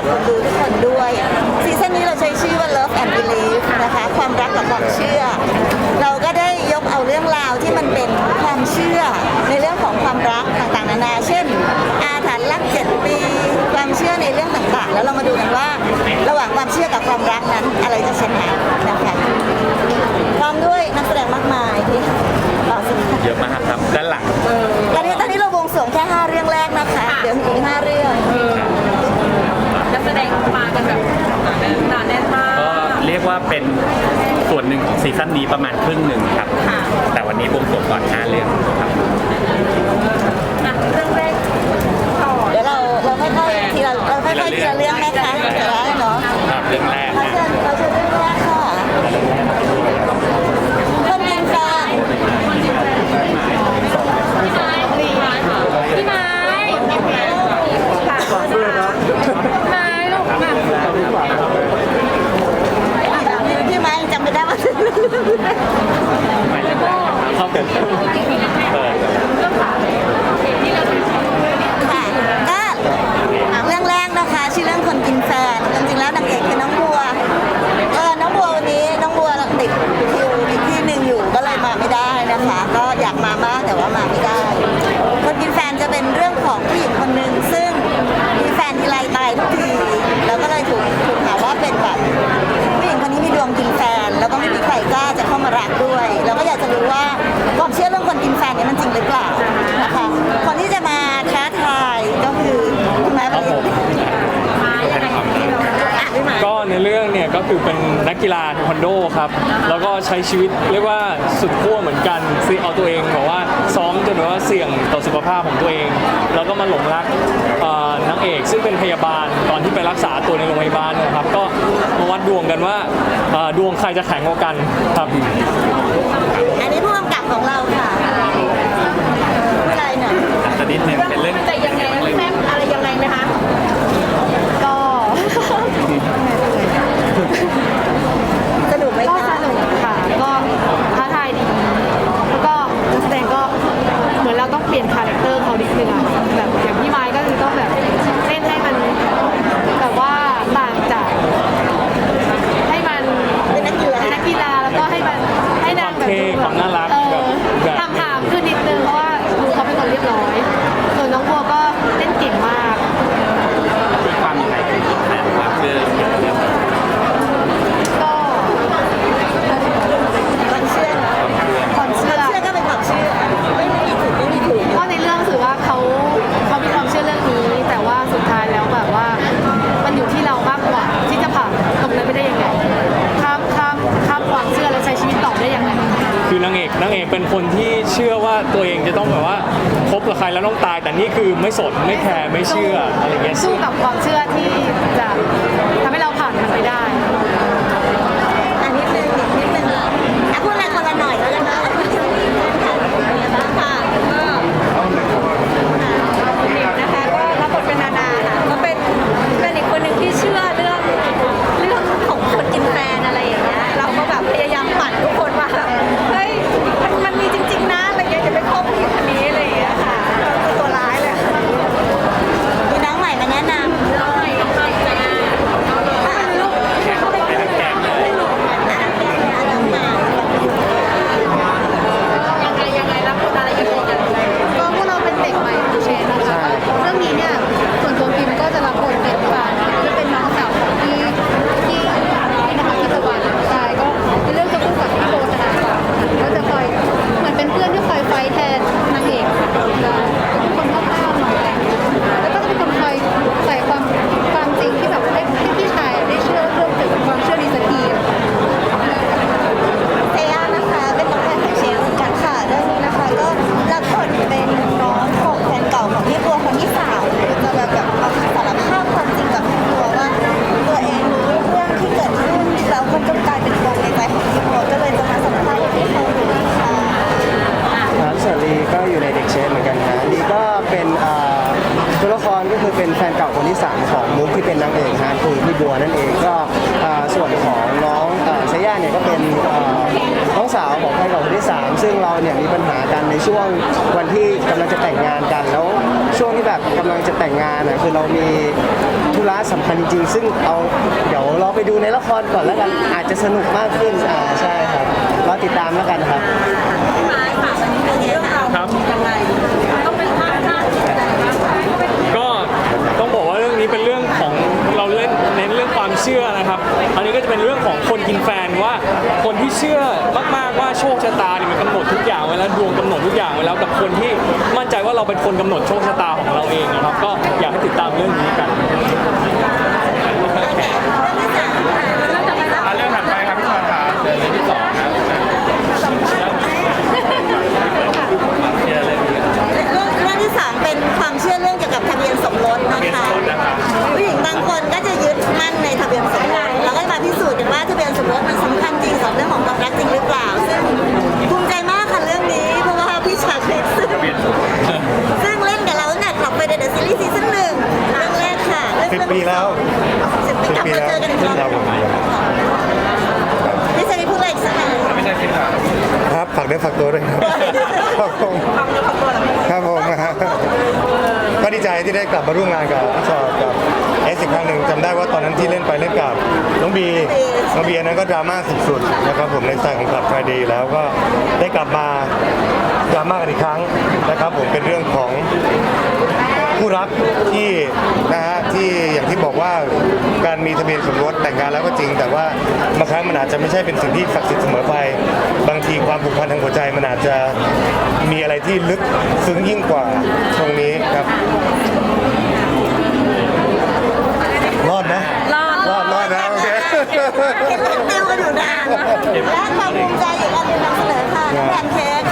กับคนดูทุกคนด้วยซีซั่นนี้เราใช้ชื่อว่า Love and Belief นะคะความรักกับความเชื่อ เราก็ได้ยกเอาเรื่องราวที่มันเป็นความเชื่อในเรื่องของความรักต่างๆนานา เช่น อาถรรพ์รักเจ็ดปี ความเชื่อในเรื่องต่างๆ แล้วเรามาดูกันว่า ระหว่างความเชื่อกับความรักนั้นอะไรจะชนะนะคะพร้อมด้วยนักแสดงมากมายที่ต่อสู้เยอะมากครับด้านหลังตอนนี้ตอนนี้เราวงสรวงแค่ 5 เรื่องแรกนะคะ เดี๋ยวมีอีก5เรื่องนักแส ดงมากันแบบหนาแน่นมากก็เรียกว่าเป็นส่วนหนึ่งของซีซั่นนี้ประมาณครึ่งหนึ่งครับค่ะแต่วันนี้บวงสรวงก่อนห้าเรื่องครับ อะเรื่องแรกต่อ เดี๋ยวเราเราค่อยๆทีละเราค่อยๆทีละเรื่องนะคะเดี๋ยวได้เนาะ ครับเรื่องแรก เรา นะ เชิญเราเชิญเรื่องแรกค่ะคนกินแฟน พี่ไม้ค่ะไม้ลูกมา พี่ไม้ยังจำไม่ได้ว่า ไม่เรื่องแรกนะครับเข้าเกิดเปิด ค่ะก็เรื่องแรกนะคะชื่อเรื่องคนกินแฟนจริงๆแล้วนางเอกคือน้องบัวเออน้องบัววันนี้น้องบัวติดคิวอีกที่หนึ่งอยู่ก็เลยมาไม่ได้นะคะ ก็อยากมามากแต่ว่ามาไม่ได้ คนกินแฟนจะเป็นเรื่องของผู้หญิงคนหนึ่งซึ่งมีแฟนทีไรตายทุกทีแล้วก็เลยถูกถูกหาว่าเป็นแบบผู้หญิงคนนี้มีดวงกินแฟน แล้วก็ไม่มีใครกล้าจะเข้ามารักด้วย แล้วก็อยากจะรู้ว่าความเชื่อเรื่องคนกินแฟนเนี่ยมันจ ริงหรือเปล่านะคะคนที่จะมาท้าทายก็คือคุณไม้คปรับริผญมอะพี่ไม้ ก็ในเรื่องเนี่ยก็คือเป็นนักกีฬาเทควันโดครับ แล้วก็ใช้ชีวิตเรียกว่าสุดขั้วเหมือนกันคือเอาตัวเองแบบว่าซ้อมจนแบบว่าเสี่ยงต่อสุขภาพของตัวเอง แล้วก็มาหลงรักเอ่อนางเอกซึ่งเป็นพยาบาลตอนที่ไปรักษาตัวในโรงพยาบาลนะครับ ก็มาวัดดวงกันว่าเอ่อดวงใครจะแข็งกว่ากันครับ อันนี้ผู้กำกับของเราค่ะผู้ชายหน่อย อั นิดนึงเป็นเรื่องจะยั นี่คือไม่สนไม่แคร์ไม่เชื่ออะไรเงี้ย สู้กับความเชื่อที่ ธุระสำคัญจริงๆซึ่งเอาเดี๋ยวเราไปดูในละครก่อนแล้วกันอาจจะสนุกมากขึ้นอ่าใช่ครับรอติดตามแล้วกันครับะก็ต้องบอกว่าเรื่องนี้เป็นเรื่อง น้นเรื่องความเชื่อนะครับ อันนี้ก็จะเป็นเรื่องของคนกินแฟนว่า คนที่เชื่อมากๆว่าโชคชะตาเนี่ยมันกำหนดทุกอย่างไว้แล้วดวงกำหนดทุกอย่างไว้แล้วกับคนที่มั่นใจว่าเราเป็นคนกำหนดโชคชะตาของเราเองนะครับ ก็อยากให้ติดตามเรื่องนี้กัน ปีแล้วสิบปีแล้วมาเจอกันอีกรอบ ครับม่เช่พูดอะไรอีสัยไใลิปหรอครับฝากเนื้อฝากตัวด้วยครับครับผมครู้คมตัครับก็ดีใจที่ได้กลับมาร่วมงานกับชอบกับเอสอีกครั้งหนึ่งจำได้ว่าตอนนั้นที่เล่นไปเล่นกับน้องบีน้องบีอันนั้นก็ดราม่าสุดๆนะครับผมในสายของกลับไฟดีแล้วก็ได้กลับมาดราม่ากันอีกครั้งนะครับผมเป็นเรื่องของ คู่รักที่นะฮะที่อย่างที่บอกว่าการมีทะเบียนสมรสแต่งงานแล้วก็จริง แต่ว่าบางครั้งมันอาจจะไม่ใช่เป็นสิ่งที่ศักดิ์สิทธิ์เสมอไป บางทีความผูกพันทางหัวใจมันอาจจะมีอะไรที่ลึกซึ้งยิ่งกว่าตรงนี้ครับรอดนะรอดรอดรอดนะโอเคเห็นติวกันอยู่นานะและความภูมิใจอีกอันหนึงนำเสนอค่ะน้ำแพนเค้ก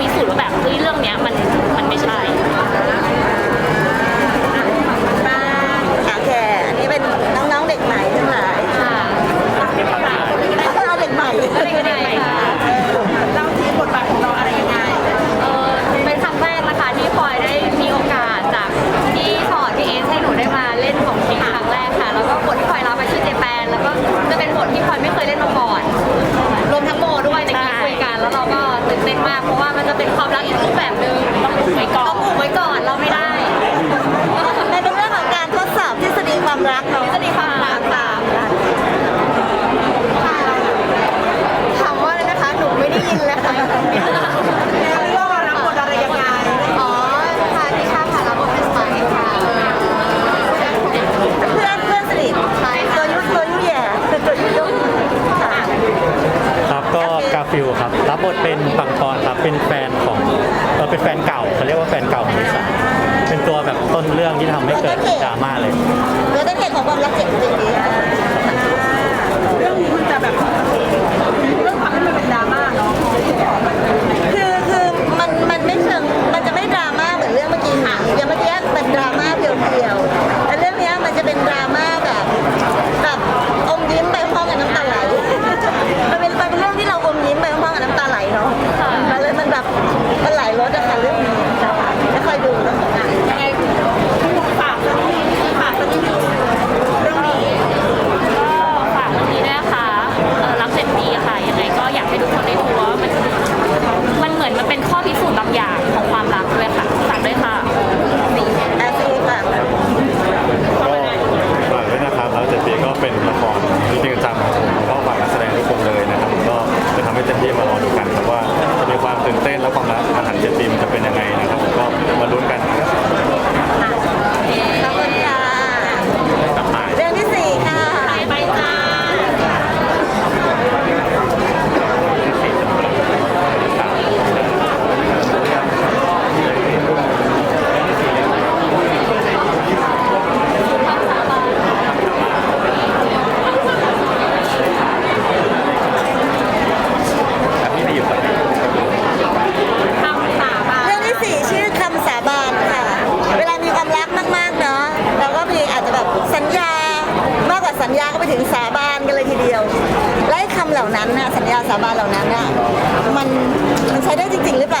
一速溶 เจ็ดปีมันจะเป็นยังไง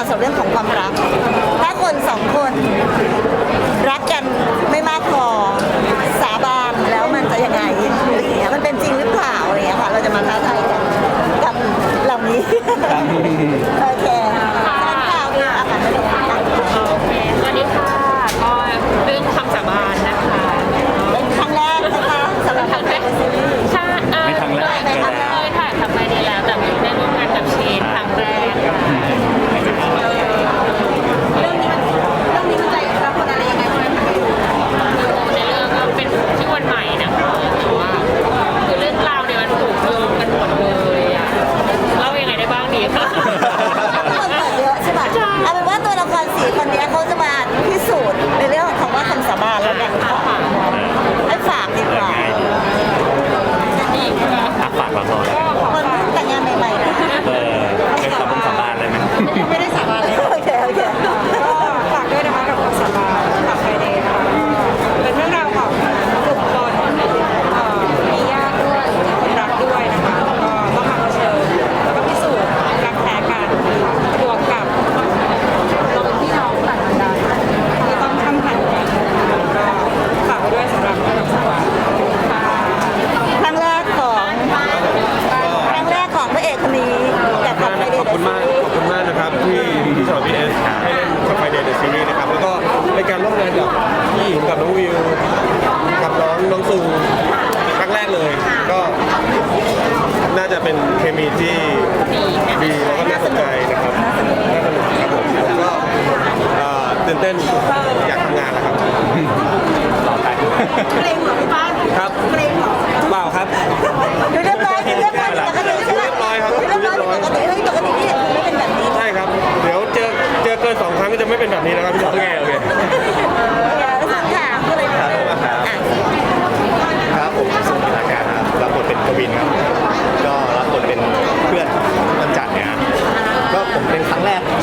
ยวกับเรื่องของความรัก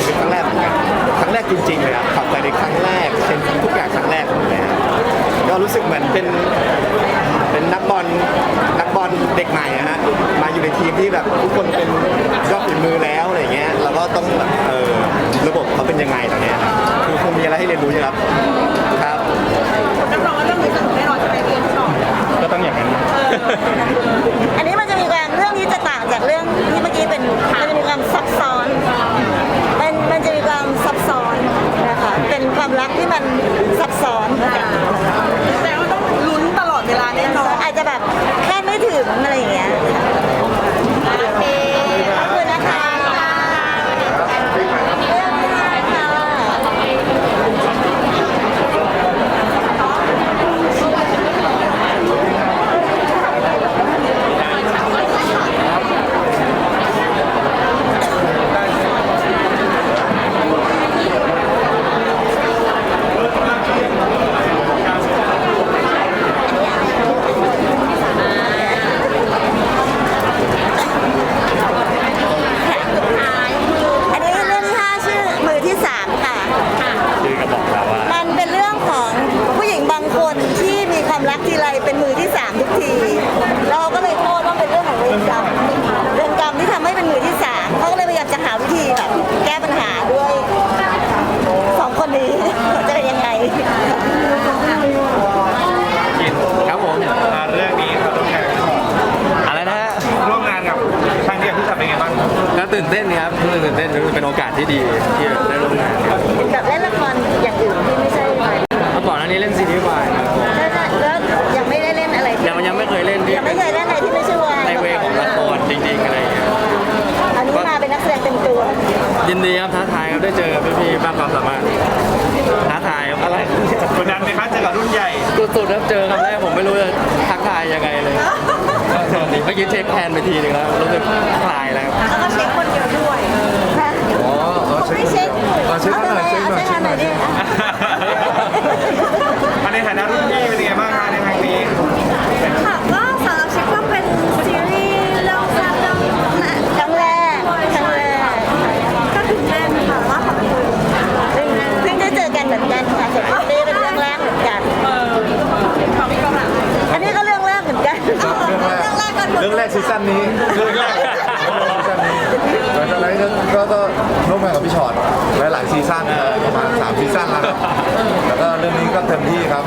ป็นครั้งแรกเหมือนกันครั้งแรกจริงๆเลยครับขับไปในครั้งแรกเป็นทุกอย่างครั้งแรกเลยก็รู้สึกเหมือนเป็นเป็นนักบอลนักบอลเด็กใหม่ฮะมาอยู่ในทีมที่แบบทุกคนเป็นยอดฝีมือแล้วอะไรเงี้ยเราก็ต้องแบบเออระบบเขาเป็นยังไงตอนเนี้ยครับคือคงมีอะไรให้เรียนรู้เยอะครับครับรับรองว่าเรื่องนี้สนุกแน่นอนใช่ไปเรียชอบก็ต้องอย่างนั้นอันนี้มันจะมีการเรื่องนี้จะต่างจากเรื่องที่เมื่อกี้เป็นมันจะมีความซับซ้อนไกี้เช็คแฮนด์ไปทีนึงแล้วรู้สึกคลายแล้วครับแล้วก็เช็คคนเดียวด้วยนะอ๋อเขาไม่เช็คเช็คหน่อยเช็คหน่อยเช็คหน่อยดิอันในฐานะรุ่นพี่เป็นยังไงบ้างคะในครั้งนี้ ค่ะก็สำหรับชิคก็เป็นซีรีส์เรื่องแรกเรื่องแรก ครั้งแรกครั้งแรก ก็ตื่นเต้นค่ะว่าขอบคุณ ซึ่งซึ่งได้เจอกันเหมือนกันค่ะส่วนพี่เต้เป็นเรื่องแรกเหมือนกันอันนี้ก็เรื่องแรกเหมือนกัน เรื่องแรกก็ เรื่องแรก ซีซั่นนี้เรื่องแรกซีซั่นนี้หลังจากนั้นก็ก็ก็ร่วมงานกับพี่ชอตหลายๆซีซั่นครับประมาณสามซีซั่นแล้วครับแล้วก็เรื่องนี้ก็เต็มที่ครับ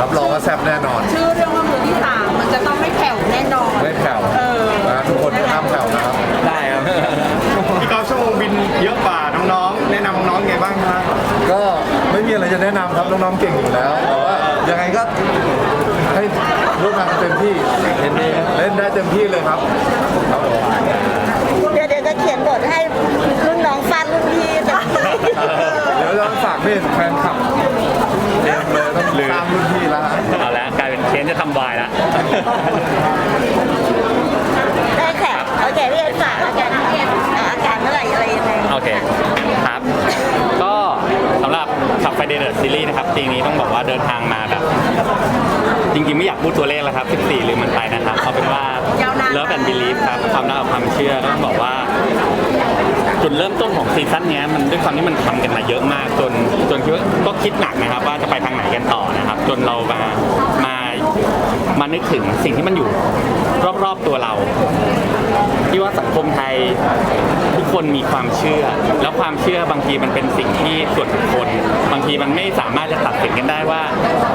รับรองว่าแซ่บแน่นอน ชื่อเรื่องว่ามือที่สามมันจะต้องไม่แผ่วแน่นอนไม่แผ่วนะทุกคนห้ามแผ่วนะครับได้ครับพี่กอล์ฟชั่วโมงบินเยอะกว่าน้องๆแนะนำน้องๆไงบ้างคะก็ไม่มีอะไรจะแนะนำครับน้องๆเก่งอยู่แล้วแต่ว่ายังไงก็ให้ ร่วมงานกันเต็มที่เล่นได้เล่นได้เต็มที่เลยครับครับผมเดี๋ยวเดี๋ยวจะเขียนบทให้รุ่นน้องฟาดรุ่นพี่เต็มที่เดี๋ยวจะฝากนี่แฟนคลับเต็มเลยต้องตามรุ่นพี่แล้วฮะเอาละกลายเป็นเคนจะทำวายละได้ค่ะโอเคพี่เอ็นฝากอาการอ่าอาการเมื่อไหร่อะไรยังไงโอเคครับก็สำหรับขับไฟเดย์ซีรีส์นะครับปีนี้ต้องบอกว่าเดินทางมาแบบ จริงๆไม่อยากพูดตัวเลขแล้วครับ 14ลืมมันไปนะครับเอาเป็นว่า Love and Believe ครับความรักกับความเชื่อต้องบอกว่า จุดเริ่มต้นของซีซั่นเนี้ยมันด้วยความที่มันทำกันมาเยอะมากจนจนคิดว่าก็คิดหนักนะครับว่าจะไปทางไหนกันต่อนะครับ จนเรามามามานึกถึงสิ่งที่มันอยู่รอบๆตัวเรา ที่ว่าสังคมไทยทุก คนมีความเชื่อ แล้วความเชื่อบางทีมันเป็นสิ่งที่ส่วนบุคคล บางทีมันไม่สามารถจะตัดสินกันได้ว่า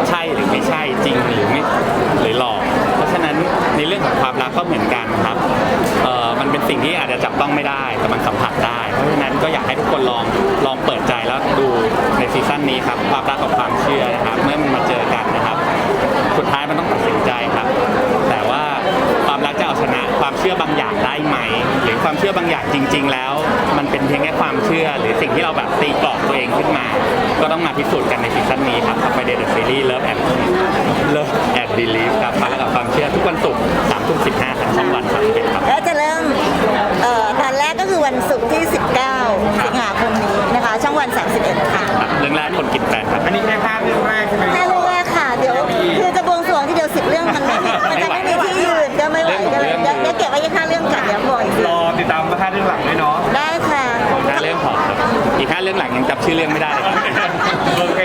ใช่หรือไม่ใช่จริงหรือไม่หรือหลอก เพราะฉะนั้นในเรื่องของความรักก็เหมือนกันครับเอ่อมันเป็นสิ่งที่อาจจะจับต้องไม่ได้แต่มันสัมผัสได้ เพราะฉะนั้นก็อยากให้ทุกคนลองลองเปิดใจแล้วดูในซีซั่นนี้ครับความรักกับความเชื่อนะครับ เมื่อมันมาเจอกันนะครับ สุดท้ายมันต้องตัดสินใจครับ ความเชื่อบางอย่างได้ไหม หรือความเชื่อบางอย่างจริง ๆ แล้ว มันเป็นเพียงแค่ความเชื่อ หรือสิ่งที่เราแบบตีกรอบตัวเองขึ้นมา ก็ต้องมาพิสูจน์กันในซีซั่นนี้ครับไปเดทซีรีส์เลิฟแอนด์เลิฟแอนด์ดีลีฟครับความรักกับความเชื่อทุกวันศุกร์สามทุ่มสิบห้าทางช่องวันครับเป็นครับแล้วจะเริ่มเอ่อตอนแรกก็คือวันศุกร์ที่ 19 สิงหาคมนี้นะคะ ช่องวัน 31 ค่ะครับเรื่องแรกคนกินแฟนครับอันนี้แค่ภาพเรื่องแรกใช่ไหมแค่เรื่องแรกค่ะ เดี๋ยวคือจะบวงสรวงที่เดียวสิบเรื่องมันไม่มีมันจะไม่มีที่ยืน ก็ไม่ไหวก็เลยเดี๋ยวเก็บไว้แค่ห้าเรื่องก่อนเดี๋ยวบอกอีกทีรอติดตามภาพเรื่องหลังด้วยเนาะได้ค่ะ ห้าเรื่องขอครับอีกห้าเรื่องหลังยังจับชื่อเรื่องไม่ได้เลยครับ โอเค